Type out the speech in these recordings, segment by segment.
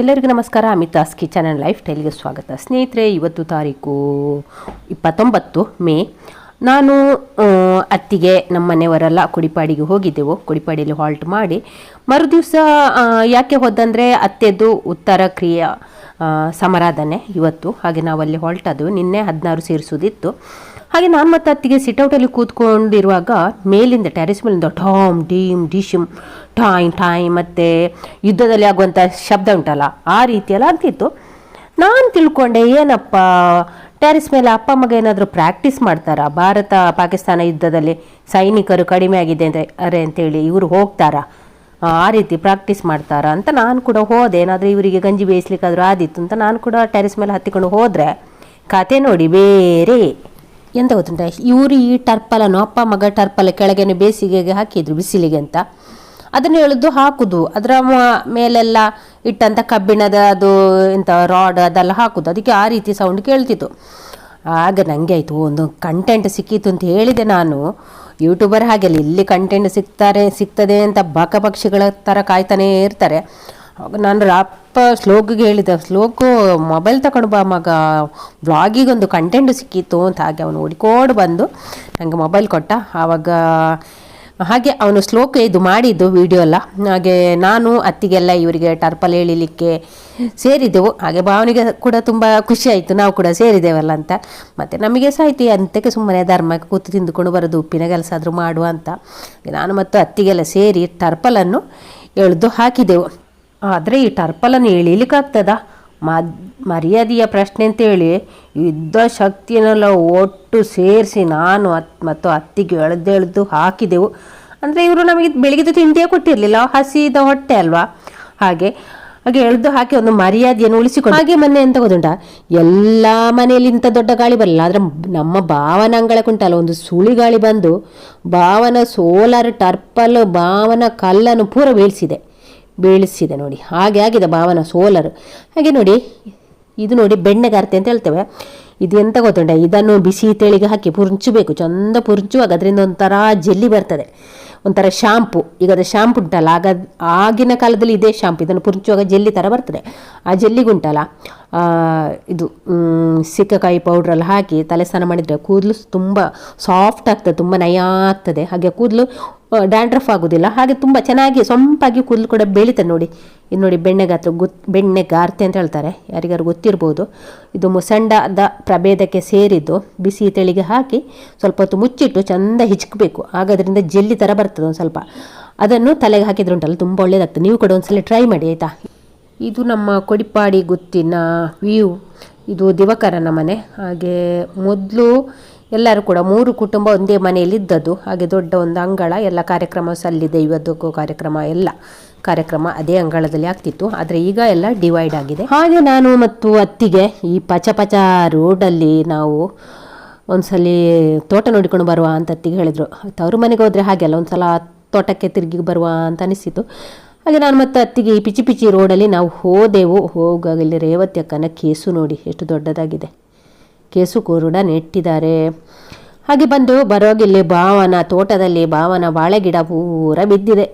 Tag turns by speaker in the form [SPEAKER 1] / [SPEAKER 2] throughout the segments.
[SPEAKER 1] ಎಲ್ಲರಿಗೂ ನಮಸ್ಕಾರ. Amita's kitchen and life ಸ್ಟೈಲ್ಗೆ ಸ್ವಾಗತ. ಸ್ನೇಹಿತರೆ, ಇವತ್ತು ತಾರೀಕು ಇಪ್ಪತ್ತೊಂಬತ್ತು ಮೇ. ನಾನು ಅತ್ತಿಗೆ ನಮ್ಮ ಮನೆಯವರೆಲ್ಲ ಕುಡಿಪಾಡಿಗೆ ಹೋಗಿದ್ದೆವು. ಕುಡಿಪಾಡಿಯಲ್ಲಿ ಹಾಲ್ಟ್ ಮಾಡಿ ಮರುದಿವಸ ಯಾಕೆ ಹೋದಂದರೆ ಅತ್ತೆದು ಉತ್ತರ ಕ್ರಿಯೆ ಸಮಾರಾಧನೆ ಇವತ್ತು. ಹಾಗೆ ನಾವು ಅಲ್ಲಿ ನಿನ್ನೆ ಹದಿನಾರು ಸೇರಿಸೋದಿತ್ತು ಹಾಗೆ ನಾನು ಮತ್ತು ಅತ್ತಿಗೆ ಸಿಟೌಟಲ್ಲಿ ಕೂತ್ಕೊಂಡಿರುವಾಗ ಮೇಲಿಂದ ಟೆರೆಸ್ ಮೇಲಿಂದ ಟಾಮ್ ಡೀಮ್ ಡಿಶಿಮ್ ಟಾಯ್ ಟಾಯ್ ಮತ್ತು ಯುದ್ಧದಲ್ಲಿ ಆಗುವಂಥ ಶಬ್ದ ಉಂಟಲ್ಲ, ಆ ರೀತಿಯೆಲ್ಲ ಆಗ್ತಿತ್ತು. ನಾನು ತಿಳ್ಕೊಂಡೆ, ಏನಪ್ಪ ಟ್ಯಾರಿಸ್ ಮೇಲೆ ಅಪ್ಪ ಮಗ ಏನಾದರೂ ಪ್ರಾಕ್ಟೀಸ್ ಮಾಡ್ತಾರಾ? ಭಾರತ, ಪಾಕಿಸ್ತಾನ ಯುದ್ಧದಲ್ಲಿ ಸೈನಿಕರು ಕಡಿಮೆ ಆಗಿದೆ ಅಂತ, ಅರೆ, ಅಂತೇಳಿ ಇವರು ಹೋಗ್ತಾರಾ? ಆ ರೀತಿ ಪ್ರಾಕ್ಟೀಸ್ ಮಾಡ್ತಾರ ಅಂತ ನಾನು ಕೂಡ ಹೋದೆ. ಏನಾದರೂ ಇವರಿಗೆ ಗಂಜಿ ಬೇಯಿಸ್ಲಿಕ್ಕಾದ್ರೂ ಆದಿತ್ತು ಅಂತ ನಾನು ಕೂಡ ಟೆರೆಸ್ ಮೇಲೆ ಹತ್ತಿಕೊಂಡು ಹೋದರೆ, ಕತೆ ನೋಡಿ ಬೇರೆ ಎಂತ ಗೊತ್ತುಂಟ? ಇವರು ಈ ಟರ್ಪಲನ್ನು ಅಪ್ಪ ಮಗ ಟರ್ಪಲ್ ಕೆಳಗೇನೆ ಬೇಸಿಗೆಗೆ ಹಾಕಿದ್ರು ಬಿಸಿಲಿಗೆ ಅಂತ. ಅದನ್ನು ಎಳೆದು ಹಾಕುದು. ಅದರ ಮೇಲೆಲ್ಲ ಇಟ್ಟಂಥ ಕಬ್ಬಿಣದ ಅದು ಎಂತ ರಾಡ್ ಅದೆಲ್ಲ ಹಾಕುದು. ಅದಕ್ಕೆ ಆ ರೀತಿ ಸೌಂಡ್ ಕೇಳ್ತಿತ್ತು. ಆಗ ನನಗೆ ಆಯಿತು, ಒಂದು ಕಂಟೆಂಟ್ ಸಿಕ್ಕಿತ್ತು ಅಂತ ಹೇಳಿದೆ ನಾನು. ಯೂಟ್ಯೂಬರ್ ಹಾಗೆ ಇಲ್ಲಿ ಕಂಟೆಂಟ್ ಸಿಗ್ತಾರೆ, ಸಿಗ್ತದೆ ಅಂತ ಬಾಕ ಪಕ್ಷಿಗಳ ಥರ ಕಾಯ್ತಾನೇ ಇರ್ತಾರೆ. ನಾನು ರಪ್ಪ ಶ್ಲೋಕಿಗೆ ಹೇಳಿದೆ, ಶ್ಲೋಕು ಮೊಬೈಲ್ ತಗೊಂಡು ಬಾ ಮಗ ವ್ಲಾಗಿಗೊಂದು ಕಂಟೆಂಟ್ ಸಿಕ್ಕಿತ್ತು ಅಂತ ಹಾಗೆ ಅವನು ಹುಡ್ಕೋಡು ಬಂದು ನನಗೆ ಮೊಬೈಲ್ ಕೊಟ್ಟ. ಆವಾಗ ಹಾಗೆ ಅವನು ಶ್ಲೋಕ ಇದು ಮಾಡಿದ್ದು ವಿಡಿಯೋ ಎಲ್ಲ ಹಾಗೆ ನಾನು ಅತ್ತಿಗೆಲ್ಲ ಇವರಿಗೆ ಟರ್ಪಲ್ ಎಳಿಲಿಕ್ಕೆ ಸೇರಿದ್ದೆವು ಹಾಗೆ ಭಾವನಿಗೆ ಕೂಡ ತುಂಬ ಖುಷಿ ಆಯಿತು. ನಾವು ಕೂಡ ಸೇರಿದ್ದೇವಲ್ಲ ಅಂತ. ಮತ್ತು ನಮಗೆ ಸಹ ಆಯ್ತು ಅಂತಕ್ಕೆ ಸುಮ್ಮನೆ ಧರ್ಮಕ್ಕೆ ಕೂತು ತಿಂದುಕೊಂಡು ಬರೋದು, ಉಪ್ಪಿನ ಕೆಲಸ ಆದರೂ ಮಾಡುವ ಅಂತ. ನಾನು ಮತ್ತು ಅತ್ತಿಗೆಲ್ಲ ಸೇರಿ ಟರ್ಪಲನ್ನು ಎಳೆದು ಹಾಕಿದೆವು. ಆದರೆ ಈ ಟರ್ಪಲನ್ನು ಎಳಿಲಿಕ್ಕಾಗ್ತದ? ಮದ್ ಮರ್ಯಾದೆಯ ಪ್ರಶ್ನೆ ಅಂತೇಳಿ, ಯುದ್ಧ ಶಕ್ತಿಯನ್ನೆಲ್ಲ ಒಟ್ಟು ಸೇರಿಸಿ ನಾನು ಅತ್, ಮತ್ತು ಅತ್ತಿಗೆ ಎಳೆದೆಳೆದು ಹಾಕಿದೆವು. ಅಂದರೆ ಇವರು ನಮಗೆ ಬೆಳಿಗ್ಗೆ ತಿಂಡಿಯೇ ಕೊಟ್ಟಿರಲಿಲ್ಲ ಹಸಿದ ಹೊಟ್ಟೆ ಅಲ್ವಾ? ಹಾಗೆ ಹಾಗೆ ಎಳೆದು ಹಾಕಿ ಒಂದು ಮರ್ಯಾದೆಯನ್ನು ಉಳಿಸಿಕೊಂಡು. ಹಾಗೆ ಮೊನ್ನೆ ಎಂತ ಗೊತ್ತುಂಟ? ಎಲ್ಲ ಮನೆಯಲ್ಲಿ ಇಂಥ ದೊಡ್ಡ ಗಾಳಿ ಬರಲಿಲ್ಲ. ಆದರೆ ನಮ್ಮ ಭಾವನ ಅಂಗಳಕ್ಕುಂಟಲ್ಲ ಒಂದು ಸುಳಿ ಗಾಳಿ ಬಂದು ಭಾವನ ಸೋಲಾರ್, ಟರ್ಪಲ್, ಭಾವನ ಕಲ್ಲನ್ನು ಪೂರ ಬೀಳಿಸಿದೆ. ಬೀಳಿಸಿದೆ ನೋಡಿ. ಹಾಗೆ ಆಗಿದೆ ಭಾವನ ಸೋಲರ್. ಹಾಗೆ ನೋಡಿ, ಇದು ನೋಡಿ ಬೆಣ್ಣೆಗಾರ್ತೆ ಅಂತ ಹೇಳ್ತೇವೆ. ಇದು ಎಂತ ಗೊತ್ತುಂಟ? ಇದನ್ನು ಬಿಸಿ ತೆಳಿಗೆ ಹಾಕಿ ಪುರುಂಚಬೇಕು ಚಂದ ಪುರುಂಚುವಾಗ ಅದರಿಂದ ಒಂಥರ ಜೆಲ್ಲಿ ಬರ್ತದೆ. ಒಂಥರ ಶಾಂಪು. ಈಗ ಅದು ಶಾಂಪು ಉಂಟಲ್ಲ, ಆಗ, ಆಗಿನ ಕಾಲದಲ್ಲಿ ಇದೇ ಶಾಂಪು. ಇದನ್ನು ಪುರುಂಚುವಾಗ ಜೆಲ್ಲಿ ಥರ ಬರ್ತದೆ. ಆ ಜೆಲ್ಲಿಗುಂಟಲ್ಲ ಇದು ಮ್, ಸಿಕ್ಕಕಾಯಿ ಪೌಡ್ರೆಲ್ಲ ಹಾಕಿ ತಲೆ ಸ್ನಾನ ಮಾಡಿದರೆ ಕೂದಲು ತುಂಬ ಸಾಫ್ಟ್ ಆಗ್ತದೆ ತುಂಬ ನಯ ಆಗ್ತದೆ. ಹಾಗೆ ಕೂದಲು ಡ್ಯಾಂಡ್ರಫ್ ಆಗೋದಿಲ್ಲ. ಹಾಗೆ ತುಂಬ ಚೆನ್ನಾಗಿ ಸೊಂಪಾಗಿ ಕೂದಲು ಕೂಡ ಬೆಳೀತದೆ ನೋಡಿ. ಇದು ನೋಡಿ ಬೆಣ್ಣೆಗಾತ್ರ ಗೊತ್ ಬೆಣ್ಣೆಗಾರ್ತೆ ಅಂತ ಹೇಳ್ತಾರೆ. ಯಾರಿಗಾರು ಗೊತ್ತಿರ್ಬೋದು. ಇದು ಮುಸಂಡದ ಪ್ರಭೇದಕ್ಕೆ ಸೇರಿದ್ದು. ಬಿಸಿ ತೆಳಿಗೆ ಹಾಕಿ ಸ್ವಲ್ಪ ಹೊತ್ತು ಮುಚ್ಚಿಟ್ಟು ಚೆಂದ ಹಿಚ್ಕಬೇಕು. ಹಾಗಾದ್ರಿಂದ ಜೆಲ್ಲಿ ಥರ ಬರ್ತದೆ ಒಂದು ಸ್ವಲ್ಪ. ಅದನ್ನು ತಲೆಗೆ ಹಾಕಿದ್ರೆ ಉಂಟಲ್ಲ ತುಂಬ ಒಳ್ಳೇದಾಗ್ತದೆ. ನೀವು ಕೂಡ ಒಂದ್ಸಲ ಟ್ರೈ ಮಾಡಿ ಆಯಿತಾ? ಇದು ನಮ್ಮ ಕೊಡಿಪಾಡಿ ಗುತ್ತಿನ ವ್ಯೂ. ಇದು ದಿವಕರನ ಮನೆ. ಹಾಗೆ ಮೊದಲು ಎಲ್ಲರೂ ಕೂಡ ಮೂರು ಕುಟುಂಬ ಒಂದೇ ಮನೆಯಲ್ಲಿ ಇದ್ದದ್ದು. ಹಾಗೆ ದೊಡ್ಡ ಒಂದು ಅಂಗಳ, ಎಲ್ಲ ಕಾರ್ಯಕ್ರಮ ಸಲ್ಲಿದೆ. ಇವತ್ತಕ್ಕೂ ಕಾರ್ಯಕ್ರಮ, ಎಲ್ಲ ಕಾರ್ಯಕ್ರಮ ಅದೇ ಅಂಗಳದಲ್ಲಿ ಆಗ್ತಿತ್ತು. ಆದರೆ ಈಗ ಎಲ್ಲ ಡಿವೈಡ್ ಆಗಿದೆ. ಹಾಗೆ ನಾನು ಮತ್ತು ಅತ್ತಿಗೆ ಈ ಪಚ ಪಚ ರೋಡಲ್ಲಿ ನಾವು ಒಂದ್ಸಲಿ ತೋಟ ನೋಡಿಕೊಂಡು ಬರುವ ಅಂತ ಅತ್ತಿಗೆ ಹೇಳಿದರು. ತವರು ಮನೆಗೆ ಹೋದರೆ ಹಾಗೆಲ್ಲ ಒಂದ್ಸಲ ತೋಟಕ್ಕೆ ತಿರುಗಿ ಬರುವ ಅಂತ ಅನಿಸಿತು. ಹಾಗೆ ನಾನು ಮತ್ತು ಅತ್ತಿಗೆ ಈ ಪಿಚಿ ಪಿಚಿ ರೋಡಲ್ಲಿ ನಾವು ಹೋದೆವು. ಹೋಗುವಾಗ ಇಲ್ಲಿ ರೇವತಿ ಅಕ್ಕನ ಕೇಸು ನೋಡಿ ಎಷ್ಟು ದೊಡ್ಡದಾಗಿದೆ. ಕೇಸು ಕೂರುಡ ನೆಟ್ಟಿದ್ದಾರೆ. ಹಾಗೆ ಬಂದು ಬರೋಗಿಲ್ಲಿ ಭಾವನ, ತೋಟದಲ್ಲಿ ಭಾವನ, ಬಾಳೆಗಿಡ ಪೂರ ಬಿದ್ದಿದೆ.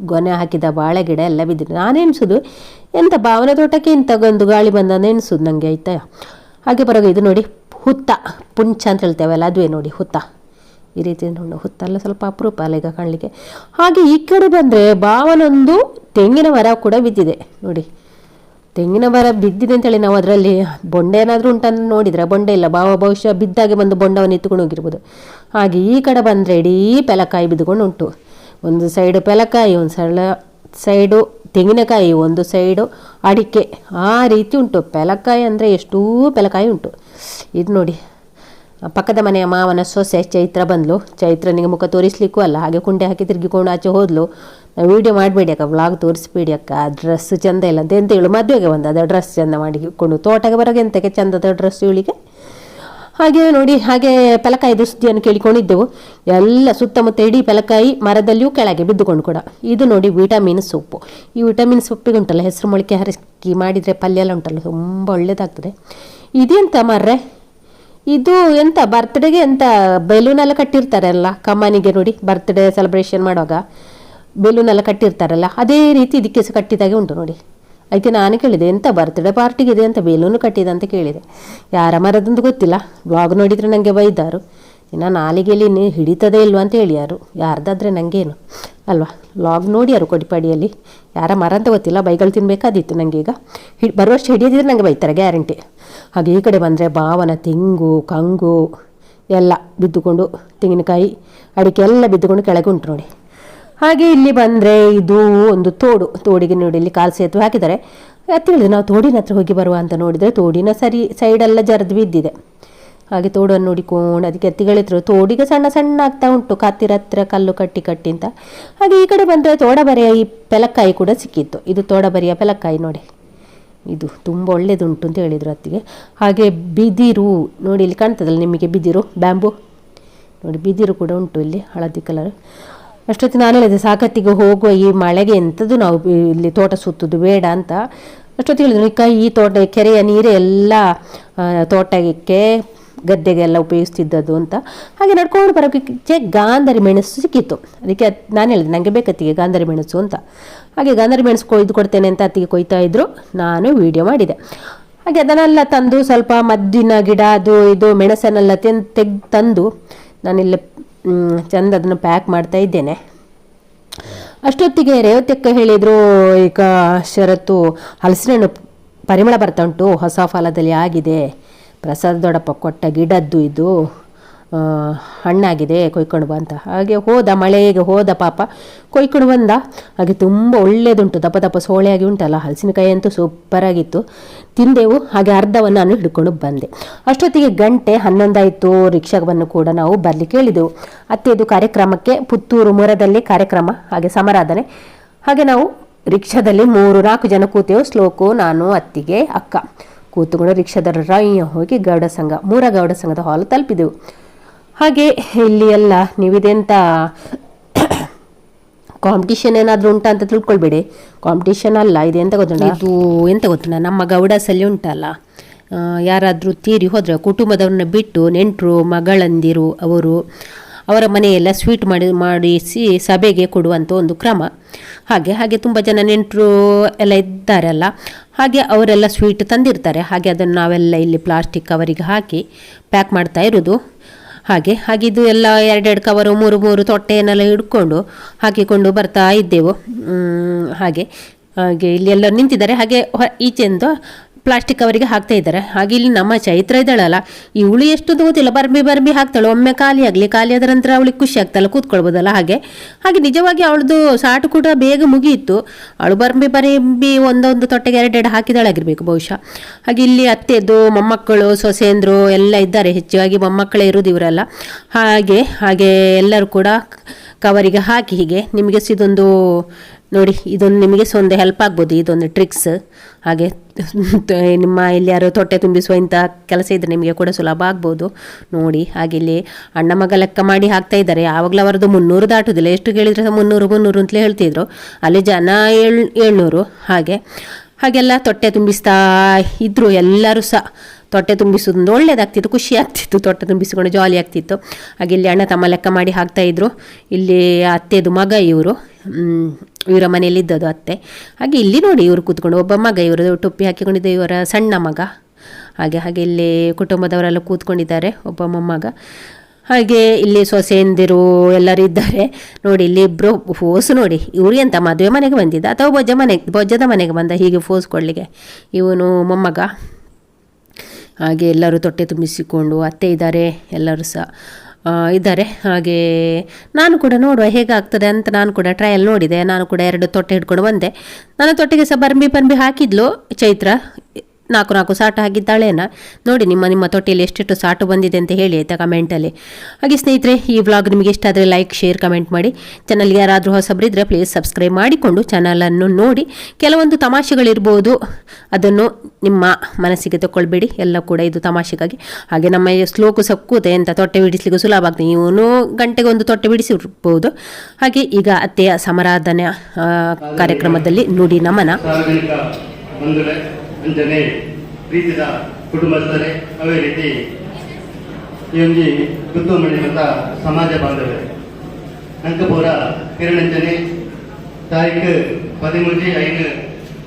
[SPEAKER 1] ಗೊನೆ ಹಾಕಿದ ಬಾಳೆ ಗಿಡ ಎಲ್ಲ ಬಿದ್ದಿದೆ. ನಾನು ಎಣಿಸೋದು ಎಂಥ ಭಾವನ ತೋಟಕ್ಕೆ ಇಂಥಗೊಂದು ಗಾಳಿ ಬಂದ ಎಣಿಸೋದು ನನಗೆ ಆಯ್ತಾ? ಹಾಗೆ ಬರೋಗ ಇದು ನೋಡಿ ಹುತ್ತ, ಪುಂಚ ಅಂತ ಹೇಳ್ತೇವಲ್ಲ, ಅದುವೇ ನೋಡಿ ಹುತ್ತ. ಈ ರೀತಿ ನೋಡಿ, ಹುತ್ತಲ್ಲ ಸ್ವಲ್ಪ ಅಪರೂಪ ಅಲ್ಲ ಈಗ ಕಾಣಲಿಕ್ಕೆ. ಹಾಗೆ ಈ ಕಡೆ ಬಂದರೆ ಬಾವನೊಂದು ತೆಂಗಿನ ಮರ ಕೂಡ ಬಿದ್ದಿದೆ. ನೋಡಿ, ತೆಂಗಿನ ಮರ ಬಿದ್ದಿದೆ ಅಂತೇಳಿ ನಾವು ಅದರಲ್ಲಿ ಬೊಂಡೆ ಏನಾದರೂ ಉಂಟಂತ ನೋಡಿದ್ರೆ ಬೊಂಡೆ ಇಲ್ಲ ಬಾವ ಬಹುಶಃ ಬಿದ್ದಾಗೆ ಬಂದು ಬೊಂಡವನ್ನು ಎತ್ತುಕೊಂಡು ಹೋಗಿರ್ಬೋದು. ಹಾಗೆ ಈ ಕಡೆ ಬಂದರೆ ಇಡೀ ಪೆಲಕಾಯಿ ಬಿದ್ದುಕೊಂಡು ಉಂಟು ಒಂದು ಸೈಡು ಪೆಲಕಾಯಿ, ಒಂದು ಸಲ ಸೈಡು ತೆಂಗಿನಕಾಯಿ, ಒಂದು ಸೈಡು ಅಡಿಕೆ, ಆ ರೀತಿ ಉಂಟು. ಪೆಲಕಾಯಿ ಅಂದರೆ ಎಷ್ಟೂ ಪೆಲಕಾಯಿ ಉಂಟು. ಇದು ನೋಡಿ ಪಕ್ಕದ ಮನೆಯ ಮಾವನ ಸೊಸೆ ಚೈತ್ರ ಬಂದ್ಲು. ಚೈತ್ರನಿಗೆ ಮುಖ ತೋರಿಸ್ಲಿಕ್ಕೂ ಅಲ್ಲ, ಹಾಗೆ ಕುಂಡೆ ಹಾಕಿ ತಿರುಗಿಕೊಂಡು ಆಚೆ ಹೋದ್ಲು. ನಾವು ವೀಡಿಯೋ ಮಾಡಬೇಡಿ ಅಕ್ಕ ವ್ಲಾಗ್ ತೋರಿಸ್ಬೇಡಿ ಅಕ್ಕ ಆ ಡ್ರೆಸ್ ಚಂದ ಇಲ್ಲ ಅಂತ ಎಂತ ಹೇಳು, ಮದುವೆಗೆ ಬಂದ ಅದು ಡ್ರೆಸ್ ಚಂದ ಮಾಡಿಕೊಂಡು ತೋಟಕ್ಕೆ ಬರೋಕೆ ಎಂತಕ್ಕೆ ಚಂದದ ಡ್ರೆಸ್ ಇವಳಿಗೆ? ಹಾಗೆ ನೋಡಿ, ಹಾಗೆ ಪಲಕಾಯಿದು ಸುದ್ದಿಯನ್ನು ಕೇಳಿಕೊಂಡಿದ್ದೆವು. ಎಲ್ಲ ಸುತ್ತಮುತ್ತ ಇಡೀ ಪಲಕಾಯಿ ಮರದಲ್ಲಿಯೂ ಕೆಳಗೆ ಬಿದ್ದುಕೊಂಡು ಕೂಡ. ಇದು ನೋಡಿ ವಿಟಮಿನ್ ಸೊಪ್ಪು ಈ ವಿಟಮಿನ್ ಸೊಪ್ಪಿಗೆ ಉಂಟಲ್ಲ, ಹೆಸರು ಮೊಳಕೆ ಹರಕಿ ಮಾಡಿದರೆ ಪಲ್ಯ ಎಲ್ಲ ಉಂಟಲ್ಲ, ತುಂಬ ಒಳ್ಳೆಯದಾಗ್ತದೆ ಇದೆಂತ ಮರ್ರೆ? ಇದು ಎಂತ ಬರ್ತ್ಡೇಗೆ ಎಂತ ಬೆಲೂನ್ ಎಲ್ಲ ಕಟ್ಟಿರ್ತಾರಲ್ಲ, ಕಮ್ಮನಿಗೆ ನೋಡಿ ಬರ್ತ್ಡೇ ಸೆಲೆಬ್ರೇಷನ್ ಮಾಡುವಾಗ ಬೆಲೂನ್ ಎಲ್ಲ ಕಟ್ಟಿರ್ತಾರಲ್ಲ, ಅದೇ ರೀತಿ ಇದಕ್ಕೆ ಸಹ ಕಟ್ಟಿದಾಗೆ ಉಂಟು ನೋಡಿ. ಅದಕ್ಕೆ ನಾನು ಕೇಳಿದೆ, ಎಂತ ಬರ್ತ್ಡೇ ಪಾರ್ಟಿಗೆ ಇದೆ ಅಂತ ಬೆಲೂನು ಕಟ್ಟಿದೆ ಅಂತ ಕೇಳಿದೆ. ಯಾರ ಮರದಂದು ಗೊತ್ತಿಲ್ಲ ಬ್ಲಾಗ್ ನೋಡಿದರೆ ನನಗೆ ಬೈದಾರು. ಇನ್ನು ನಾಲಿಗೆಯಲ್ಲಿ ನೀ ಹಿಡಿತದೇ ಇಲ್ವಾ ಅಂತ ಹೇಳಿಯಾರು ಯಾರ್ದಾದ್ರೆ ನನಗೇನು ಅಲ್ವಾ? ಲಾಗ್ ನೋಡಿ ಯಾರು ಕೊಡಿಪಾಡಿಯಲ್ಲಿ. ಯಾರ ಮರ ಅಂತ ಗೊತ್ತಿಲ್ಲ, ಬೈಗಳು ತಿನ್ನಬೇಕಾದಿತ್ತು ನನಗೆ ಈಗ ಹಿ, ಬರುವಷ್ಟು ಹಿಡಿಯದಿದ್ರೆ ನನಗೆ ಬೈತಾರೆ, ಗ್ಯಾರಂಟಿ. ಹಾಗೆ ಈ ಕಡೆ ಬಂದರೆ ಭಾವನ, ತೆಂಗು, ಕಂಗು, ಎಲ್ಲ ಬಿದ್ದುಕೊಂಡು ತೆಂಗಿನಕಾಯಿ, ಅಡಿಕೆ ಎಲ್ಲ ಬಿದ್ದುಕೊಂಡು ಕೆಳಗೆ ಉಂಟು ನೋಡಿ. ಹಾಗೆ ಇಲ್ಲಿ ಬಂದರೆ ಇದು ಒಂದು ತೋಡು. ತೋಡಿಗೆ ನೋಡಿ ಇಲ್ಲಿ ಕಾಲು ಸೇತುವೆ ಹಾಕಿದ್ದಾರೆ. ಅಂತ ನಾವು ತೋಡಿನ ಹತ್ರ ಹೋಗಿ ಬರುವ ಅಂತ ನೋಡಿದರೆ ತೋಡಿನ ಸರಿ ಸೈಡೆಲ್ಲ ಜರಿದು ಬಿದ್ದಿದೆ. ಹಾಗೆ ತೋಡನ್ನು ನೋಡಿಕೊಂಡು ಅದಕ್ಕೆ ಎತ್ತಿಗಳಿದ್ರು ತೋಡಿಗೆ ಸಣ್ಣ ಸಣ್ಣ ಆಗ್ತಾ ಉಂಟು, ಕತ್ತಿರ ಹತ್ತಿರ ಕಲ್ಲು ಕಟ್ಟಿ ಕಟ್ಟಿ ಅಂತ. ಹಾಗೆ ಈ ಕಡೆ ಬಂದರೆ ತೋಡಬರೆಯ ಈ ಪೆಲಕ್ಕಾಯಿ ಕೂಡ ಸಿಕ್ಕಿತ್ತು. ಇದು ತೋಡಬರಿಯ ಪೆಲಕ್ಕಾಯಿ ನೋಡಿ. ಇದು ತುಂಬ ಒಳ್ಳೆಯದುಂಟು ಅಂತ ಹೇಳಿದರು ಅತ್ತಿಗೆ. ಹಾಗೆ ಬಿದಿರು ನೋಡಿ, ಇಲ್ಲಿ ಕಾಣ್ತದಲ್ಲ ನಿಮಗೆ ಬಿದಿರು, ಬ್ಯಾಂಬು? ನೋಡಿ, ಬಿದಿರು ಕೂಡ ಉಂಟು ಇಲ್ಲಿ, ಹಳದಿ ಕಲರ್ ಅಷ್ಟೊತ್ತು ನಾನು ಹೇಳಿದೆ, ಸಾಕತ್ತಿಗೆ ಹೋಗುವ ಈ ಮಳೆಗೆ ಎಂಥದ್ದು ನಾವು ಇಲ್ಲಿ ತೋಟ ಸುತ್ತದು ಬೇಡ ಅಂತ. ಅಷ್ಟೊತ್ತು ಹೇಳಿದ್ರು ಈ ಕೈ ಈ ತೋಟ, ಕೆರೆಯ ನೀರೇ ಎಲ್ಲ ತೋಟಕ್ಕೆ ಗದ್ದೆಗೆಲ್ಲ ಉಪಯೋಗಿಸ್ತಿದ್ದದ್ದು ಅಂತ. ಹಾಗೆ ನಡ್ಕೊಂಡು ಬರೋಕ್ಕೆ ಗಾಂಧರಿ ಮೆಣಸು ಸಿಕ್ಕಿತ್ತು. ಅದಕ್ಕೆ ನಾನು ಹೇಳಿದೆ ನನಗೆ ಬೇಕತ್ತಿಗೆ ಗಾಂಧರಿ ಮೆಣಸು ಅಂತ. ಹಾಗೆ ಗಾಂಧರಿ ಮೆಣಸು ಕೊಯ್ದು ಕೊಡ್ತೇನೆ ಅಂತ ಅತ್ತಿಗೆ ಕೊಯ್ತಾ ಇದ್ರು. ನಾನು ವಿಡಿಯೋ ಮಾಡಿದೆ. ಹಾಗೆ ಅದನ್ನೆಲ್ಲ ತಂದು ಸ್ವಲ್ಪ ಮದ್ದಿನ ಗಿಡ, ಅದು ಇದು ಮೆಣಸನ್ನೆಲ್ಲ ತೆನ್, ತೆಗ್, ತಂದು ನಾನಿಲ್ಲಿ ಚೆಂದ ಅದನ್ನು ಪ್ಯಾಕ್ ಮಾಡ್ತಾ ಇದ್ದೇನೆ. ಅಷ್ಟೊತ್ತಿಗೆ ರೇವತಿಯಕ್ಕ ಹೇಳಿದರು, ಈಗ ಶರತ್ತು ಹಲಸಿನ ಪರಿಮಳ ಬರ್ತಾ ಉಂಟು, ಹೊಸ ಫಲದಲ್ಲಿ ಆಗಿದೆ. ಪ್ರಸಾದ ದೊಡ್ಡಪ್ಪ ಕೊಟ್ಟ ಗಿಡದ್ದು ಇದು ಹಣ್ಣಾಗಿದೆ, ಕೊಯ್ಕೊಂಡು ಬಂತ. ಹಾಗೆ ಹೋದ, ಮಳೆಗೆ ಹೋದ ಪಾಪ ಕೊಯ್ಕೊಂಡು ಬಂದ. ಹಾಗೆ ತುಂಬ ಒಳ್ಳೆಯದುಂಟು ದಪ್ಪ ದಪ್ಪ ಸೋಳೆಯಾಗಿ ಉಂಟಲ್ಲ, ಹಲಸಿನಕಾಯಿ ಅಂತೂ ಸೂಪರಾಗಿತ್ತು ತಿಂದೆವು, ಹಾಗೆ ಅರ್ಧವನ್ನು ನಾನು ಹಿಡ್ಕೊಂಡು ಬಂದೆ. ಅಷ್ಟೊತ್ತಿಗೆ ಗಂಟೆ ಹನ್ನೊಂದಾಯಿತು, ರಿಕ್ಷಾವನ್ನು ಕೂಡ ನಾವು ಬರಲಿಕ್ಕೆ ಅತ್ತೆ ಅತ್ತೆದು ಕಾರ್ಯಕ್ರಮಕ್ಕೆ, ಪುತ್ತೂರು ಮೊರದಲ್ಲಿ ಕಾರ್ಯಕ್ರಮ, ಹಾಗೆ ಸಮಾರಾಧನೆ. ಹಾಗೆ ನಾವು ರಿಕ್ಷಾದಲ್ಲಿ ಮೂರು ನಾಲ್ಕು ಜನ ಕೂತೆವು, ಶ್ಲೋಕು, ನಾನು, ಅತ್ತಿಗೆ, ಅಕ್ಕ. ಕೂತ್ಕೊಂಡು ರಿಕ್ಷಾದ ಹೋಗಿ ಗೌಡ ಸಂಘ, ಮೂರ ಗೌಡ ಸಂಘದ ಹಾಲ್ ತಲುಪಿದೆವು. ಹಾಗೆ ಇಲ್ಲಿ ಎಲ್ಲ ನೀವಿದೆಂತ ಕಾಂಪಿಟೇಷನ್ ಏನಾದರೂ ಉಂಟಾ ಅಂತ ತಿಳ್ಕೊಳ್ಬೇಡಿ. ಕಾಂಪಿಟಿಷನ್ ಅಲ್ಲ, ಇದೆ ಎಂತ ಗೊತ್ತುಂಟ? ಇದು ಎಂತ ಗೊತ್ತುಂಟ? ನಮ್ಮ ಗೌಡಸಲ್ಲಿ ಉಂಟಲ್ಲ. ಯಾರಾದರೂ ತೀರಿ ಹೋದರೆ ಕುಟುಂಬದವ್ರನ್ನ ಬಿಟ್ಟು ನೆಂಟರು, ಮಗಳಂದಿರು, ಅವರು ಅವರ ಮನೆಯೆಲ್ಲ ಸ್ವೀಟ್ ಮಾಡಿ, ಮಾಡಿಸಿ ಸಭೆಗೆ ಕೊಡುವಂಥ ಒಂದು ಕ್ರಮ. ಹಾಗೆ ಹಾಗೆ ತುಂಬ ಜನ ನೆಂಟರು ಎಲ್ಲ ಇದ್ದಾರಲ್ಲ ಹಾಗೆ ಅವರೆಲ್ಲ ಸ್ವೀಟ್ ತಂದಿರ್ತಾರೆ. ಹಾಗೆ ಅದನ್ನು ನಾವೆಲ್ಲ ಇಲ್ಲಿ ಪ್ಲಾಸ್ಟಿಕ್ ಕವರಿಗೆ ಹಾಕಿ ಪ್ಯಾಕ್ ಮಾಡ್ತಾ ಇರೋದು. ಹಾಗೆ ಹಾಗೆ ಇದು ಎಲ್ಲ ಎರಡೆರಡು ಕವರು, ಮೂರು ಮೂರು ತೊಟ್ಟೆಯನ್ನೆಲ್ಲ ಹಿಡ್ಕೊಂಡು ಹಾಕಿಕೊಂಡು ಬರ್ತಾ ಇದ್ದೆವು. ಹಾಗೆ ಹಾಗೆ ಇಲ್ಲಿ ಎಲ್ಲ ನಿಂತಿದ್ದಾರೆ. ಹಾಗೆ ಈಚೆಂದು ಪ್ಲಾಸ್ಟಿಕ್ ಅವರಿಗೆ ಹಾಕ್ತಾ ಇದ್ದಾರೆ. ಹಾಗೆ ಇಲ್ಲಿ ನಮ್ಮ ಚೈತ್ರ ಇದ್ದಾಳಲ್ಲ ಹುಳಿ ಎಷ್ಟು ದೂತಿಲ್ಲ, ಬರ್ಬಿ ಬರ್ಬಿ ಹಾಕ್ತಾಳೆ. ಒಮ್ಮೆ ಖಾಲಿ ಆಗಲಿ, ಖಾಲಿ ಆದ ನಂತರ ಅವಳಿಗೆ ಖುಷಿ ಆಗ್ತಾಳೆ, ಕೂತ್ಕೊಳ್ಬೋದಲ್ಲ ಹಾಗೆ. ಹಾಗೆ ನಿಜವಾಗಿ ಅವಳದು ಸಾಟು ಕೂಡ ಬೇಗ ಮುಗಿಯಿತು ಅವಳು ಬರ್ಬಿ ಬರ್ಬಿ ಒಂದೊಂದು ತೊಟ್ಟೆಗೆ ಎರಡೆರಡು ಹಾಕಿದಾಳಾಗಿರ್ಬೇಕು ಬಹುಶಃ. ಹಾಗೆ ಇಲ್ಲಿ ಅತ್ತೆದು, ಮೊಮ್ಮಕ್ಕಳು, ಸೊಸೆಂದ್ರು ಎಲ್ಲ ಇದ್ದಾರೆ. ಹೆಚ್ಚಾಗಿ ಮೊಮ್ಮಕ್ಕಳೇ ಇರೋದು ಇವರೆಲ್ಲ. ಹಾಗೆ ಹಾಗೆ ಎಲ್ಲರೂ ಕೂಡ ಕವರಿಗೆ ಹಾಕಿ ಹೀಗೆ. ನಿಮಗೆ ಇದೊಂದು ನೋಡಿ, ಇದೊಂದು ನಿಮಗೆ ಸ ಒಂದು ಹೆಲ್ಪ್ ಆಗ್ಬೋದು, ಇದೊಂದು ಟ್ರಿಕ್ಸ್ ಹಾಗೆ ನಿಮ್ಮ ಇಲ್ಲಿ ಯಾರೋ ತೊಟ್ಟೆ ತುಂಬಿಸುವ ಇಂಥ ಕೆಲಸ ಇದ್ದರೆ ನಿಮಗೆ ಕೂಡ ಸುಲಭ ಆಗ್ಬೋದು. ನೋಡಿ, ಹಾಗೆ ಇಲ್ಲಿ ಅಣ್ಣ ಮಗ ಲೆಕ್ಕ ಮಾಡಿ ಹಾಕ್ತಾ ಇದ್ದಾರೆ. ಯಾವಾಗಲೂ ಅವರದ್ದು ಮುನ್ನೂರು ದಾಟೋದಿಲ್ಲ ಎಷ್ಟು ಕೇಳಿದರೆ ಮುನ್ನೂರು ಮುನ್ನೂರು ಅಂತಲೇ ಹೇಳ್ತಿದ್ರು. ಅಲ್ಲಿ ಜನ ಏಳ್, ಏಳ್ನೂರು. ಹಾಗೆ, ಹಾಗೆಲ್ಲ ತೊಟ್ಟೆ ತುಂಬಿಸ್ತಾ ಇದ್ರು. ಎಲ್ಲರೂ ಸಹ ತೊಟ್ಟೆ ತುಂಬಿಸೋದು ಒಳ್ಳೇದಾಗ್ತಿತ್ತು ಖುಷಿ ಆಗ್ತಿತ್ತು ತೊಟ್ಟೆ ತುಂಬಿಸಿಕೊಂಡು ಜಾಲಿ ಆಗ್ತಿತ್ತು. ಹಾಗೆ ಇಲ್ಲಿ ಅಣ್ಣ ತಮ್ಮ ಲೆಕ್ಕ ಮಾಡಿ ಹಾಕ್ತಾಯಿದ್ರು ಇಲ್ಲಿ ಅತ್ತೆದು ಮಗ ಇವರು. ಇವರ ಮನೆಯಲ್ಲಿ ಇದ್ದದ್ದು ಅತ್ತೆ. ಹಾಗೆ ಇಲ್ಲಿ ನೋಡಿ ಇವರು ಕೂತ್ಕೊಂಡು, ಒಬ್ಬ ಮಗ ಇವರು ಟೊಪ್ಪಿ ಹಾಕಿಕೊಂಡಿದ್ದ ಇವರ ಸಣ್ಣ ಮಗ. ಹಾಗೆ ಹಾಗೆ ಇಲ್ಲಿ ಕುಟುಂಬದವರೆಲ್ಲ ಕೂತ್ಕೊಂಡಿದ್ದಾರೆ ಒಬ್ಬ ಮೊಮ್ಮಗ. ಹಾಗೆ ಇಲ್ಲಿ ಸೊಸೆಯಂದಿರು ಎಲ್ಲರೂ ಇದ್ದಾರೆ. ನೋಡಿ, ಇಲ್ಲಿ ಇಬ್ಬರು ಫೋಸ್ ನೋಡಿ, ಇವರು ಎಂತ ಮದುವೆ ಮನೆಗೆ ಬಂದಿದ್ದ ಅಥವಾ ಬೊಜ್ಜ ಮನೆಗೆ ಬೊಜ್ಜದ ಮನೆಗೆ ಬಂದ ಹೀಗೆ ಫೋಸ್ ಕೊಡಲಿಕ್ಕೆ? ಇವನು ಮೊಮ್ಮಗ. ಹಾಗೆ ಎಲ್ಲರೂ ತೊಟ್ಟೆ ತುಂಬಿಸಿಕೊಂಡು ಅತ್ತೆ ಇದ್ದಾರೆ, ಎಲ್ಲರೂ ಸಹ. ಇದ್ದಾರೆ. ಹಾಗೆ ನಾನು ಕೂಡ ನೋಡುವ ಹೇಗಾಗ್ತದೆ ಅಂತ ನಾನು ಕೂಡ ಟ್ರಯಲ್ ನೋಡಿದೆ. ನಾನು ಕೂಡ ಎರಡು ತೊಟ್ಟೆ ಹಿಡ್ಕೊಂಡು ಬಂದೆ. ನಾನು ತೊಟ್ಟೆಗೆ ಸಹ ಬರ್ಬಿ ಬರ್ಬಿ ಹಾಕಿದ್ಲು ಚೈತ್ರ. ನಾಲ್ಕು ನಾಲ್ಕು ಸಾಟು ಹಾಕಿದ್ದಾಳೇನ ನೋಡಿ, ನಿಮ್ಮ ನಿಮ್ಮ ತೊಟ್ಟಿಯಲ್ಲಿ ಎಷ್ಟೆಷ್ಟು ಸಾಟು ಬಂದಿದೆ ಅಂತ ಹೇಳಿ ಆಯಿತಾ ಕಮೆಂಟಲ್ಲಿ ಹಾಗೆ ಸ್ನೇಹಿತರೆ, ಈ ವ್ಲಾಗ್ ನಿಮಗೆ ಇಷ್ಟ ಆದರೆ ಲೈಕ್ ಶೇರ್ ಕಮೆಂಟ್ ಮಾಡಿ. ಚಾನಲ್ಗೆ ಯಾರಾದರೂ ಹೊಸಬ್ರಿದ್ರೆ ಪ್ಲೀಸ್ ಸಬ್ಸ್ಕ್ರೈಬ್ ಮಾಡಿಕೊಂಡು ಚಾನಲನ್ನು ನೋಡಿ. ಕೆಲವೊಂದು ತಮಾಷೆಗಳಿರ್ಬೋದು. ಅದನ್ನು ನಿಮ್ಮ ಮನಸ್ಸಿಗೆ ತಗೊಳ್ಬೇಡಿ ಎಲ್ಲ ಕೂಡ ಇದು ತಮಾಷೆಗಾಗಿ. ಹಾಗೆ ನಮ್ಮ ಸ್ಲೋಕು ಸಕ್ಕೂತೆ ಅಂತ ತೊಟ್ಟೆ ಬಿಡಿಸ್ಲಿಕ್ಕೆ ಸುಲಭ ಆಗ್ತದೆ. ಇವನು ಗಂಟೆಗೆ ಒಂದು ತೊಟ್ಟೆ ಬಿಡಿಸಿರ್ಬೋದು. ಹಾಗೆ ಈಗ ಅತ್ತೆಯ ಸಮರಾಧನೆ ಕಾರ್ಯಕ್ರಮದಲ್ಲಿ ನುಡಿ ನಮನ.
[SPEAKER 2] ಸಾರ್ವಜನಿಕ ಬಂಧುಗಳೇ ಅಂಜನೆ ಪ್ರೀತಿದ ಕುಟುಂಬಸ್ಥರೇ ಅವೇ ರೀತಿ ಈ ಒಂದು ಕುತ್ತು ಮಣಿಮತ ಸಮಾಜ ಬಾಂಧವರೇ ಅಂಕಪೂರ ಕಿರಣಂಜನೆ ತಾರೀಕು ಪದಿಮೂಜಿ ಐನು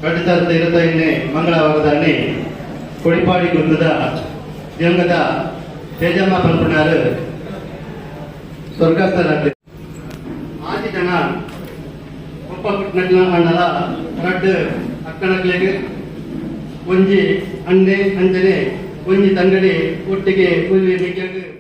[SPEAKER 2] ಎರಡು ಸಾವಿರದ ಇರುವತ್ತೈದನೇ ಮಂಗಳವಾರದಲ್ಲಿ ಕೊಡಿಪಾಡಿ ಗುಂದದ ದಿವಂಗತ ತೇಜಮ್ಮ ಪಂಪುಣಾರು ಸ್ವರ್ಗಸ್ಥರಾಗ್ಲಿ ಆದಿ ಜನ ಒಪ್ಪ ಪುಟ್ನಕ್ಲ ಅಣ್ಣಲ ರಡ್ಡು ಅಕ್ಕಣಕ್ಲೆಗ್ ಒಂಜಿ ಅಂದೆ ಅಂಜನೆ ಒಂಜಿ ತಂಗಡಿ ಒಟ್ಟಿಗೆ ನಿಕ್ಕಾಗ